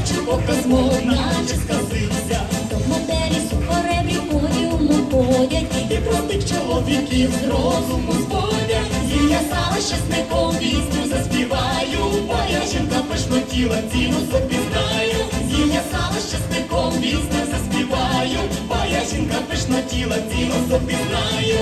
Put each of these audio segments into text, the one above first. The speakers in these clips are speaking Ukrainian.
побачив показ наче сказився. До моделі сухоребрі подіуму ходять. І про тих чоловіків з розуму зводять. Зілля сала щасником пісню заспіваю, бо я жінка пишнотіла, ціну собі знаю. Зілля сала щасником пісню заспіваю, бо я жінка пишнотіла, ціну собі знаю.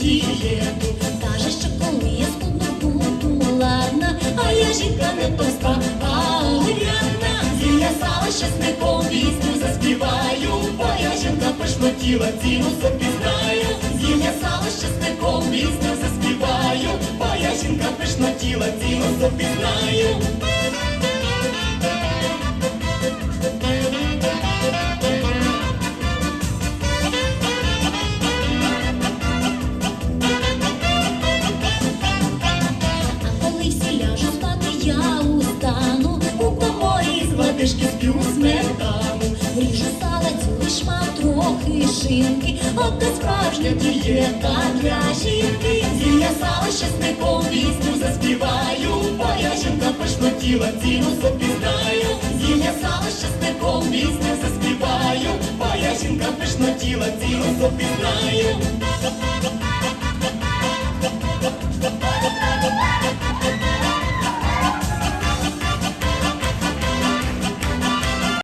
Дієту. Каже, що коли я скудно буду ладна, А я жінка не товста, а грядна. Зілля сала щасником пісню заспіваю, бо я жінка пишнотіла, ціну собі знаю. Зілля сала щасником пісню заспіваю, бо я жінка пишнотіла, ціну собі знаю. Гладишки сп'ю сметану. Ріжу сала цілий шмат трохи шинки, от та справжня Дієта для жінки, зілля сала щасником пісню заспіваю, бо я жінка пишнотіла, ціну собі знаю. Зілля сала щасником пісню заспіваю, бо я жінка пишнотіла, ціну собі знаю.